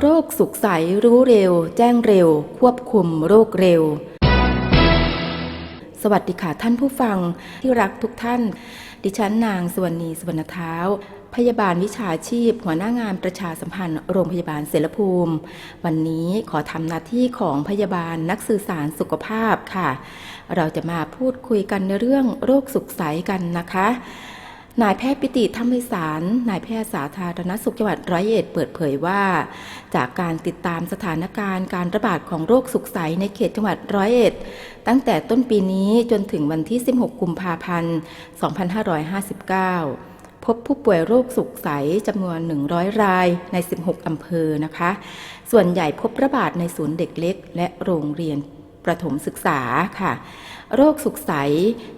โรคสุขใสรู้เร็ว แจ้งเร็ว ควบคุมโรคเร็ว สวัสดีค่ะท่านผู้ฟังที่รักทุกท่าน ดิฉันนางสวนีสวรรณเท้า พยาบาลวิชาชีพ หัวหน้างานประชาสัมพันธ์โรงพยาบาลเสรภูมิ วันนี้ขอทำหน้าที่ของพยาบาลนักสื่อสารสุขภาพค่ะ เราจะมาพูดคุยกันในเรื่องโรคสุขใสกันนะคะ นายแพทย์ปิติธรรมิสาร นายแพทย์สาธารณสุขจังหวัดร้อยเอ็ดเปิดเผยว่า จากการติดตามสถานการณ์การระบาดของโรคสุขใสในเขตจังหวัดร้อยเอ็ดตั้งแต่ต้นปีนี้จนถึงวันที่ 16 กุมภาพันธ์ 2559พบผู้ป่วยโรคสุขใสจำนวน 100 รายใน 16 อำเภอนะคะ ส่วนใหญ่พบระบาดในศูนย์เด็กเล็ก และโรงเรียนประถมศึกษาค่ะ โรคสุขใส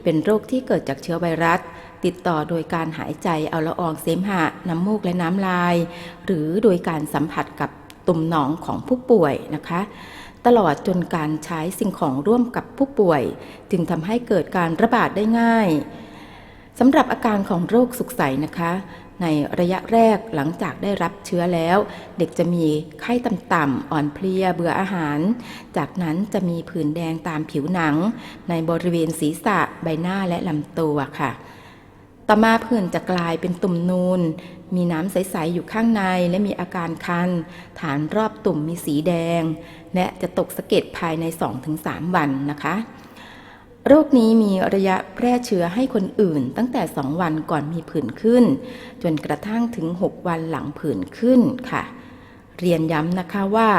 เป็นโรคที่เกิดจากเชื้อไวรัส ติดต่อโดยการหายใจเอาละอองเสมหะน้ำมูกและน้ำลาย หรือโดยการสัมผัสกับตุ่มหนองของผู้ป่วยนะคะ ตลอดจนการใช้สิ่งของร่วมกับผู้ป่วย จึงทำให้เกิดการระบาดได้ง่ายสำหรับอาการของโรคสุขใสนะคะ ในระยะแรกหลังจากได้รับเชื้อแล้ว เด็กจะมีไข้ต่ำๆอ่อนเพลียเบื่ออาหาร จากนั้นจะมีผื่นแดงตามผิวหนัง ในบริเวณศีรษะใบหน้าและลำตัวค่ะ ต่อมาผื่นจะกลายเป็นตุ่มนูน มีน้ำใส ๆ อยู่ข้างในและมีอาการคัน ฐานรอบตุ่มมีสีแดง และจะตกสะเก็ดภายใน 2-3 วันนะคะ โรคนี้มีระยะแพร่เชื้อให้คนอื่น ตั้งแต่ 2 วันก่อนมีผื่นขึ้น จนกระทั่งถึง 6 วันหลังผื่นขึ้นค่ะ เรียนย้ำนะคะว่า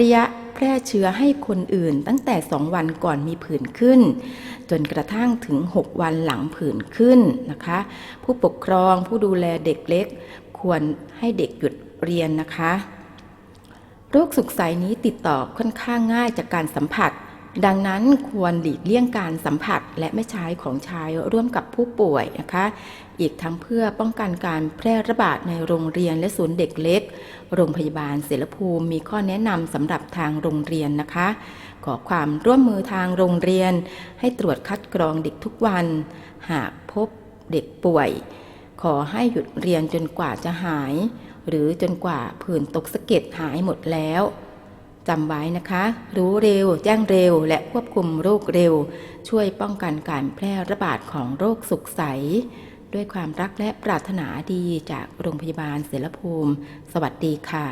ระยะแพร่เชื้อให้คนอื่นตั้งแต่ 2 วันก่อนมีผื่นขึ้น จนกระทั่งถึง 6 วันหลังผื่นขึ้นนะคะ ผู้ปกครองผู้ดูแลเด็กเล็ก ควรให้เด็กหยุดเรียนนะคะ โรคสุกใสนี้ติดต่อค่อนข้างง่ายจากการสัมผัส ดังนั้นควรหลีกเลี่ยงการสัมผัสและไม่ใช้ของใช้ร่วมกับผู้ป่วยนะคะ อีกทั้งเพื่อป้องกันการแพร่ระบาดในโรงเรียนและศูนย์เด็กเล็ก โรงพยาบาลเสรภูมิมีข้อแนะนำสำหรับทางโรงเรียนนะคะ ขอความร่วมมือทางโรงเรียน ให้ตรวจคัดกรองเด็กทุกวัน หากพบเด็กป่วย ขอให้หยุดเรียนจนกว่าจะหาย หรือจนกว่าผื่นตกสะเก็ดหายหมดแล้ว จำไว้นะคะ รู้เร็ว แจ้งเร็ว และควบคุมโรคเร็ว ช่วยป้องกันการแพร่ระบาดของโรคสุขใส ด้วยความรักและปรารถนาดีจากโรงพยาบาลเสรภูมิ สวัสดีค่ะ